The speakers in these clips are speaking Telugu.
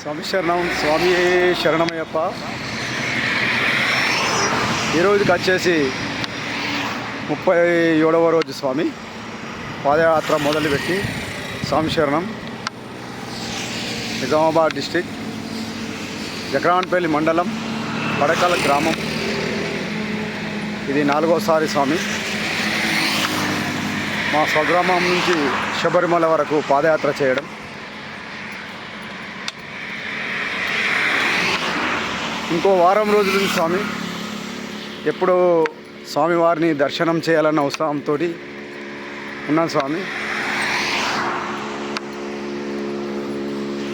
స్వామి శరణం స్వామి శరణమయ్యప్ప. ఈ రోజుకి వచ్చేసి ముప్పై ఏడవ రోజు స్వామి. పాదయాత్ర మొదలుపెట్టి స్వామి శరణం. నిజామాబాద్ డిస్టిక్ జక్రాన్పల్లి మండలం పడకల గ్రామం. ఇది నాలుగోసారి స్వామి. మా స్వగ్రామం నుంచి శబరిమల వరకు పాదయాత్ర చేయడం. ఇంకో వారం రోజుల నుంచి స్వామి. ఎప్పుడు స్వామివారిని దర్శనం చేయాలన్న ఉత్సాహంతో ఉన్నాను స్వామి.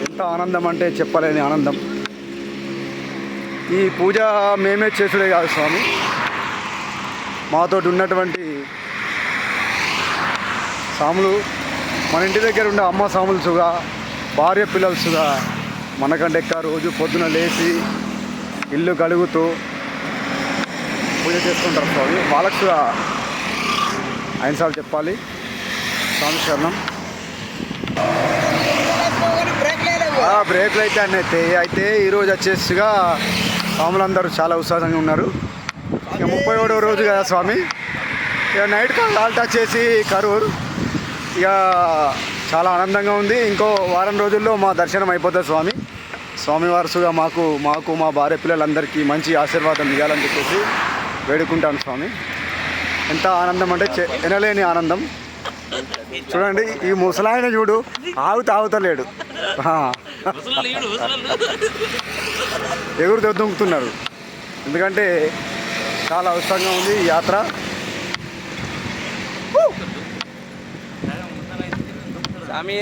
ఎంత ఆనందం అంటే చెప్పలేని ఆనందం. ఈ పూజ మేమే చేసుడే కాదు స్వామి. మాతోటి ఉన్నటువంటి సాములు మన ఇంటి దగ్గర ఉండే అమ్మ సాములుసుగా భార్య పిల్లలుసుగా మనకంటే ఎక్కువ రోజు పొద్దున లేచి ఇల్లు కడుగుతూ పూజ చేసుకుంటారు స్వామి. వాళ్ళకు కూడా ఆయన చెప్పాలి. స్వామి శరణం. బ్రేక్లు అయితే అన్నీ అయితే అయితే ఈరోజు వచ్చేసిగా స్వాములందరూ చాలా ఉత్సాహంగా ఉన్నారు. ఇక ముప్పై ఏడవ రోజు కదా స్వామి. ఇక నైట్ కాల్ట్ వచ్చేసి కరూరు. ఇక చాలా ఆనందంగా ఉంది. ఇంకో వారం రోజుల్లో మా దర్శనం అయిపోతుంది స్వామి. స్వామి వారసుగా మాకు మాకు మా భార్య పిల్లలందరికీ మంచి ఆశీర్వాదం ఇవ్వాలని చెప్పేసి వేడుకుంటాను స్వామి. ఎంత ఆనందం అంటే చె- ఎనలేని ఆనందం. చూడండి ఈ ముసలాయన చూడు ఆగుతా ఆగుతలేడు ఎగురు దొంకుతున్నారు ఎందుకంటే చాలా అవసరంగా ఉంది ఈ యాత్ర. స్వామి